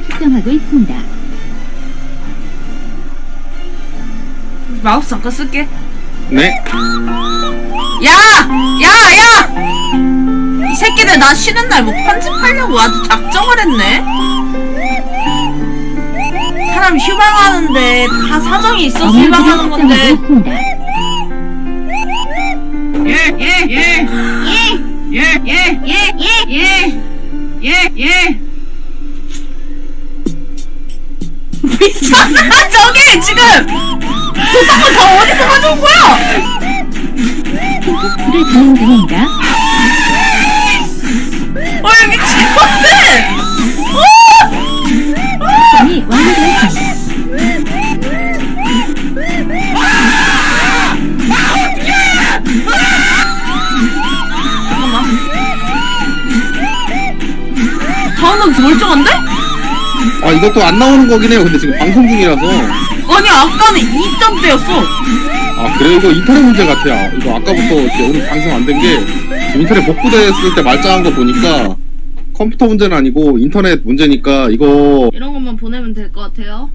정보를 측정하고 있습니다. 마우스 잠깐 쓸게. 네. 야! 야! 야! 이 새끼들 나 쉬는 날 뭐 편집하려고 아주 작정을 했네? 사람 휴방하는데 다 사정이 있어서 휴방하는 건데. 있습니다. 예, 예, 예. 예. 예, 예, 예, 예, 예. 예, 미쳤나? 저기 지금! 저딴 거다 어디서 가져온 거야? 테스트를 진행 중입니다. 어이 미친 것들! 시스템이 완료되었습니다. 잠깐만. 다음은 멀쩡한데? 아 이것도 안 나오는 거긴 해요. 근데 지금 방송 중이라서. 아니 아까는 2점대였어. 아 그래 이거 인터넷 문제 같아요. 이거 아까부터 이렇게 오늘 방송 안 된 게 인터넷 복구됐을 때 말짱한 거 보니까 컴퓨터 문제는 아니고 인터넷 문제니까 이거 이런 것만 보내면 될 것 같아요.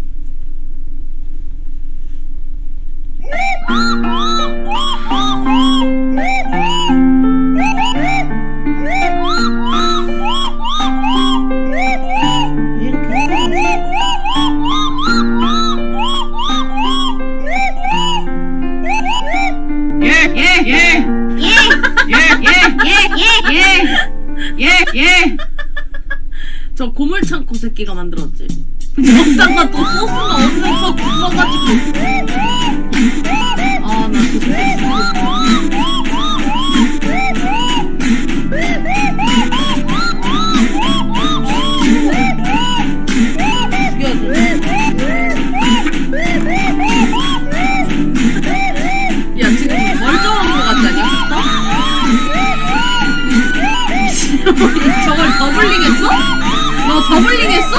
저 고물창고 새끼가 만들었지. 먹다가 또 소스가 없어서 저걸 더블링 했어? 너 더블링 했어?